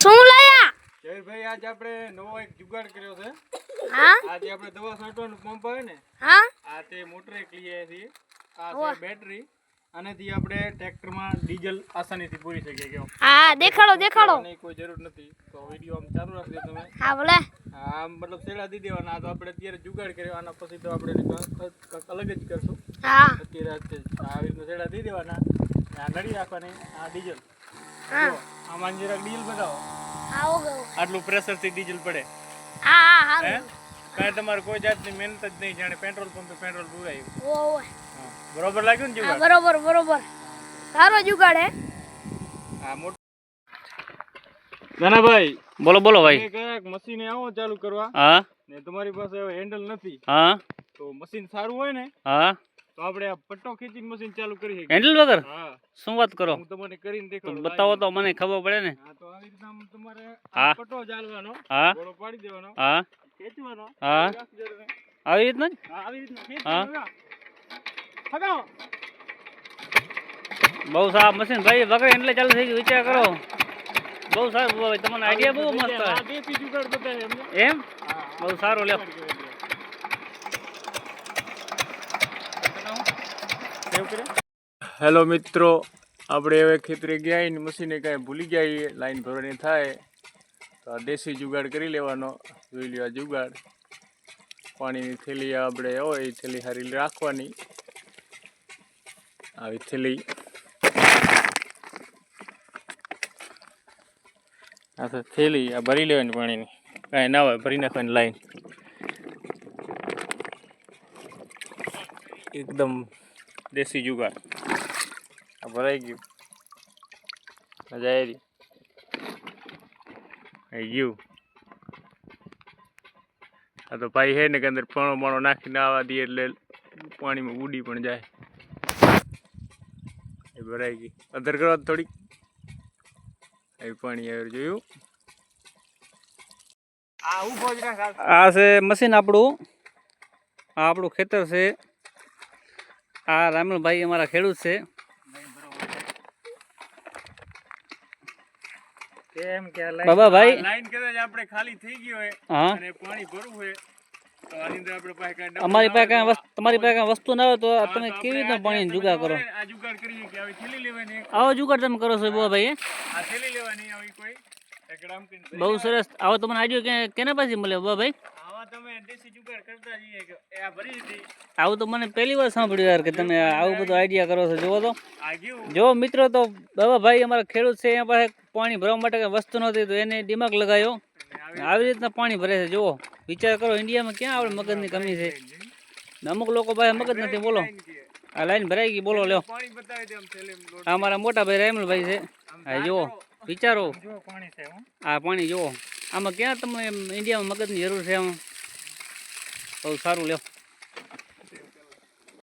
શું લાયા? જયભાઈ આજ આપણે નવો એક જુગાડ કર્યો છે. હા? આજે આપણે દવા છાંટવાનું પંપ આવે ને હા? આ તે મોટર એક લઈએ છીએ. આ છે બેટરી આનાથી આપણે ટ્રેક્ટરમાં ડીઝલ આસાનીથી પૂરી શકીએ કેમ હા દેખાડો દેખાડો. નહીં કોઈ જરૂર નથી. તો વીડિયો આમ ચાલુ રાખજો તમે. હા ભલે હા મતલબ શેડા દી દેવાના. આ તો આપણે અત્યારે જુગાડ કર્યો. આના પછી તો આપણે અલગ જ કરશું. હા. અત્યારે આવી રીતના શેડા દી દેવાના. આ નડી રાખવાની આ ડીઝલ. આમાં જરાક ડીલ બતાવો. આવો ગયો. આટલું પ્રેશરથી ડીઝલ પડે. હા હા હા? કાંઈ તમારે કોઈ જાતની મહેનત જ નહીં જાણે પેટ્રોલ પંપે પેટ્રોલ પુરાયું. ઓ ઓ. બરોબર લાગ્યું ને જુગાડ? બરોબર બરોબર. સારો જુગાડ હે. હા મોટો નાનાભાઈ બોલો બોલો ભાઈ. કયાક મશીને આવો ચાલુ કરવા? હા. ને તમારી પાસે હેન્ડલ નથી. હા. તો મશીન સારું હોય ને? હા. તો આપણે આ પટ્ટો ખેંચીને મશીન ચાલુ કરી શકીએ. હેન્ડલ વગર? હા. શું વાત કરો? હું તમને કરીને તો દેખાડું બતાવો તો મને ખબર પડે ને. હા તો આવી રીતના તમારે હા. પટ્ટો ચાલવાનો હા. ગોળો પાડી દેવાનો. હા. ખેંચવાનો. હા. આવી રીતના હા આવી રીતના. હા. હા. બહુ સારા મશીન ભાઈ વગર એટલે ચાલુ થઈ ગયું. વિચાર કરો. બહુ સારું તમને આઈડિયા બહુ મસ્ત એમ? બહુ સારું લ્યો. હેલો મિત્રો, આપણે હવે ખેતરે ગયા ને મશીને કાંઈ ભૂલી ગયા લાઈન ભરવાની થાય. તો આ દેશી જુગાડ કરી લેવાનો, જોઈ લ્યો આ જુગાડ. પાણીની થેલી આપણે હોય થેલી હારી રાખવાની. આવી થેલી. આ તો થેલી, આ ભરી લેવાની પાણીની. કાંઈ ના હોય, ભરી નાખવાની લાઈન. એકદમ દેશી જુગાર આ ભરાઈ ગયું મજા આવી આવી ગયું આ તો ભાઈ હે ને કે અંદર પણો પણો નાખીને આવવા દઈએ એટલે પાણીમાં ઉડી પણ જાય એ ભરાઈ ગઈ અધર કરવા થોડીક એ પાણી આવ્યું જોયું આ ઊભો જ રાખ આ. આ છે મશીન આપણું આ આપણું ખેતર છે આ રામલભાઈ અમારા ખેડૂત છે. કેમ કે આ બાબાભાઈ. લાઈન કદાચ આપણે ખાલી થઈ ગઈ હોય અને પાણી ભરવું હોય તો આની અંદર આપણે પાસે કાંઈ ડબ્બો અમારી પાસે કાંઈ તમારી પાસે કાંઈ વસ્તુ ના હોય તો તમે કેવી રીતના પાણી કરો? જુગાડ કરીએ કે આવી જુગાર તમે કરો છો બહુ ભાઈ બહુ સરસ. આવો તમને આઈડિયો કે કેના પાસે મળે બહુ ભાઈ? આવા તમે એ તો મને પહેલી વાર સાંભળ્યું યાર કે તમે આવું બધું આઈડિયા કરો છો. જુઓ તો. જો મિત્રો તો બાબા ભાઈ અમારા ખેડૂત છે એના પાસે પાણી ભરવા માટે કઈ વસ્તુ નહોતી તો એને દિમાગ લગાવ્યો આવી રીતના પાણી ભરે છે. જુઓ. વિચાર કરો ઇન્ડિયામાં ક્યાં આપણે મગજની કમી છે? અમુક લોકો પાસે મગજ નથી. બોલો. આ લાઈન ભરાઈ ગઈ. બોલો લ્યો. આ અમારા મોટા ભાઈ રાયમલભાઈ છે. હા જુઓ. વિચારો. હા પાણી આ પાણી જુઓ. આમાં ક્યાં તમને એમ ઇન્ડિયામાં મગજની જરૂર છે આમાં? 都杀入了